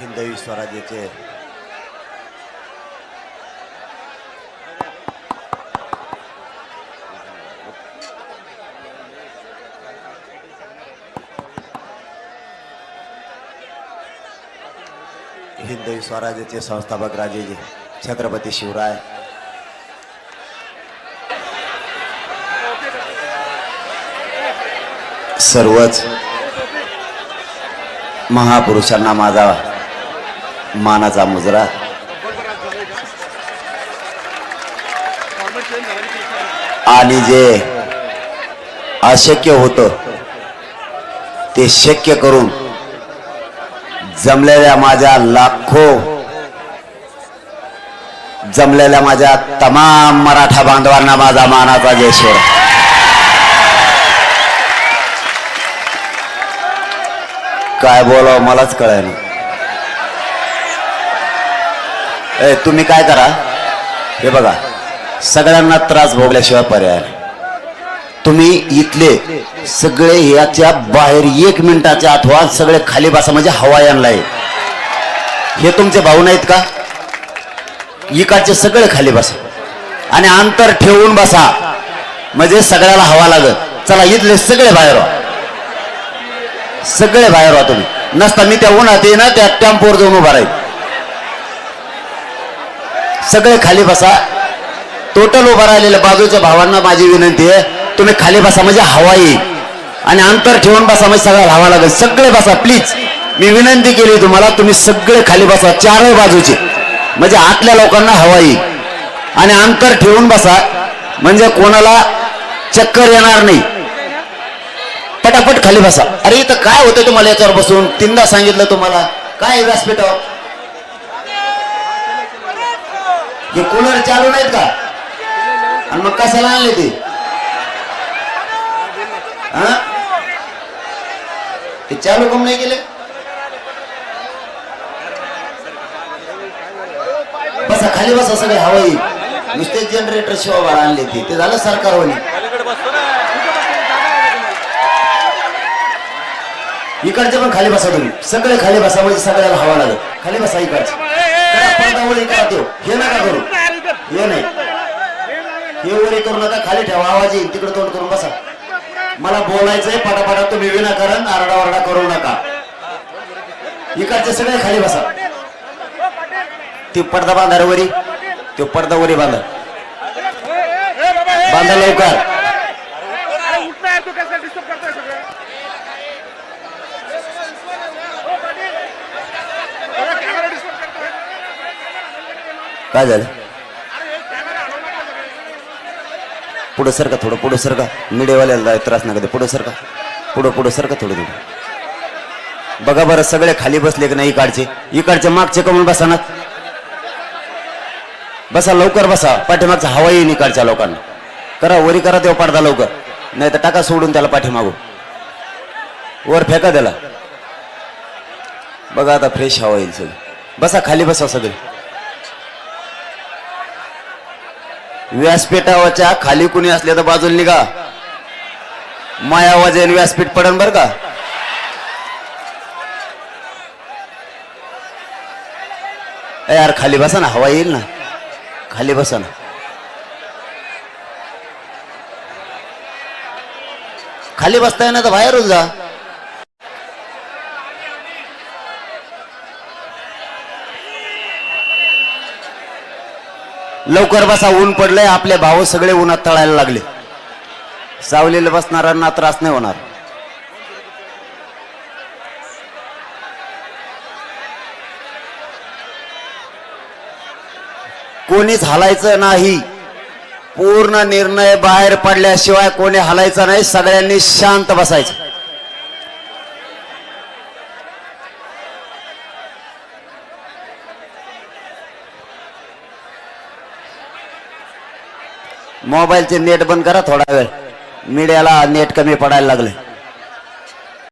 हिंदवी स्वराज्याचे हिंदवी स्वराज्याचे संस्थापक राजेजी छत्रपती शिवराय. सर्वच महापुरुषांना माझा मानाचा मुजरा. आणि जे अशक्य होतं ते शक्य करून जमलेल्या माझ्या लाखो जमलेल्या माझ्या तमाम मराठा बांधवांना माझा मानाचा जयश्वर. काय बोलावं मलाच कळायला ए तुम्ही काय करा? हे बघा सगळ्यांना त्रास भोगल्याशिवाय पर्याय तुम्ही इथले सगळे याच्या बाहेर एक मिनिटाच्या आठवा सगळे खाली बसा म्हणजे हवायानला आहे. हे तुमचे भाऊ नाहीत का? इकडचे सगळे खाली बसा. आणि अंतर ठेवून बसा. म्हणजे सगळ्याला हवा लागत चला इथले सगळे बाहेर व्हा. सगळे बाहेर व्हा तुम्ही. नसता मी त्या उन्हात ये ना त्या टॅम्पोवर जाऊन उभा राहील. सगळे खाली बसा. टोटल उभा राहिलेल्या बाजूच्या भावांना माझी विनंती आहे तुम्ही खाली बसा म्हणजे हवा येईल. आणि अंतर ठेवून बसा म्हणजे सगळ्याला हवा लागेल. सगळे बसा प्लीज मी विनंती केली तुम्हाला तुम्ही सगळे खाली बसा चारही बाजूचे. म्हणजे आतल्या लोकांना हवा येईल. आणि अंतर ठेवून बसा म्हणजे कोणाला चक्कर येणार नाही. पटापट खाली बसा. अरे इथं काय होतं तुम्हाला याच्यावर बसून? तीनदा सांगितलं तुम्हाला. काय व्यासपीठ व्यासपीठावर? हे कूलर चालू नाहीत का? आणि मग कशाला आणले ते? हा? ते चालू कम नाही केले? बसा खाली बसा सगळे हवाई. नुसते जनरेटर शिवाय आणले ते. झालं सरकारवानी इकडचे पण खाली बसा तुम्ही. सगळे खाली बसा म्हणजे सगळ्याला हवा लागेल. खाली बसा इकडचे. हे नका करू. हे नाही. हे वरी करू नका. खाली ठेवा. आवाज येईल. तिकडे तोंड करून बसा. मला बोलायचंय पटापटा तुम्ही विनाकारण आरडाओरडा करू नका. इकडचे सगळे खाली बसा. ते पडदा बांधा रे वरी. तो पडदा वरी बांधा. बांधा लवकर अरे उठना यार तू कैसे डिस्टर्ब करता है सगळे ओ पाटील अरे कॅमेरा डिस्टर्ब करतो है काय झालं? पुढं सरका थोडं पुढं सरका मीडियावाल्याला जाय त्रास नका दे पुढं सरका पुढं पुढं सरका थोडं थोडं बघा बरं सगळे खाली बसले की नाही इकडचे? इकडचे मागचे कमून बसा ना. बसा लवकर बसा. पाठीमागचा हवा येईन इकडच्या लोकांना. करा वरी करा तेव्हा पडदा लवकर. नाही तर टाका सोडून त्याला पाठीमागू वर फेका त्याला. बघा आता फ्रेश हवा येईल सगळी. बसा खाली बसा सगळे. व्यासपीठावरच्या खाली कुणी असले तर बाजूला निघा. माया वजन व्यासपीठ पडन बर का? यार खाली बसा ना हवा येईल ना? खाली बसा ना. खाली बसताय ना तर बाहेरून जा. लवकर बसा ऊन पडलंय आपले भाऊ सगळे उन्हात तळायला लागले. सावलीला बसणाऱ्यांना त्रास नाही होणार. कोणीच हलायचं नाही. पूर्ण निर्णय बाहेर पडल्याशिवाय कोणी हलायचा नाही सगळ्यांनी शांत बसायचं. मोबाईलचे नेट बंद करा थोडा वेळ. मीडियाला नेट कमी पडायला लागले.